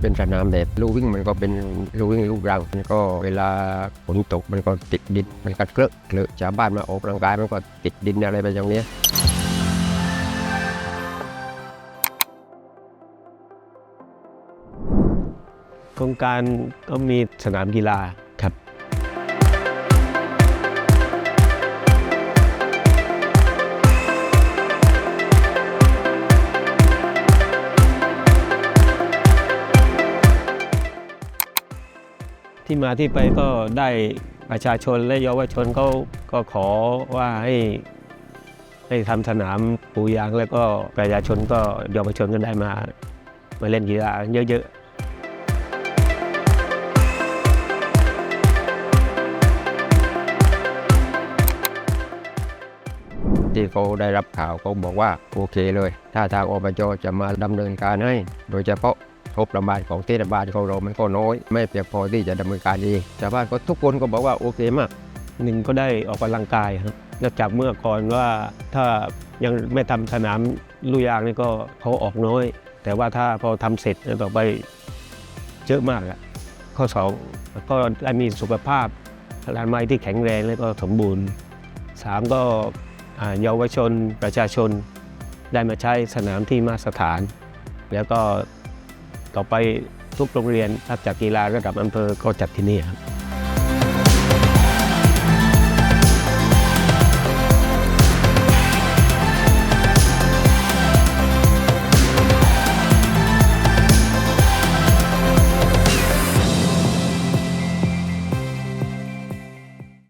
เป็นสนามแบบลู่วิ่งมันก็เป็นลู่วิ่งลูกรังมันก็เวลาฝนตกมันก็ติดดินมันก็เกลอะเกลอะชาวบ้านมาออกกำลังกายมันก็ติดดินอะไรไปอย่างเนี้ยโครงการก็มีสนามกีฬา ที่มาที่ไปก็ได้ประชาชนและเยาวชนเขาก็ขอว่าให้ให้ทำสนามปูยางแล้วก็ประชาชนก็เยาวชนก็ได้มา มาเล่นกีฬาเยอะ ๆที่เขาได้รับข่าวเขาบอกว่าโอเคเลย ถ้าทางอบจจะมาดำเนินการให้ โดยเฉพาะ งบประมาณของเทศบาลของเรามันก็น้อย ไม่เพียงพอที่จะดำเนินการเองชาวบ้านก็ทุกคนก็บอกว่าโอเคมากหนึ่งก็ได้ออกกำลังกายครับนอกจากเมื่อก่อนว่าถ้ายังไม่ทำสนามลูกยางนี่ก็เขาออกน้อย แต่ว่าถ้าพอทำเสร็จต่อไปเยอะมากอะข้อสองก็ได้มีสุขภาพร่างกายที่แข็งแรงและก็สมบูรณ์สามก็เยาวชนประชาชนได้มาใช้สนามที่มาตรฐาน แล้วก็ ต่อไปทุกโรงเรียนถ้าจัดกีฬาระดับอำเภอก็จัดที่นี่ครับ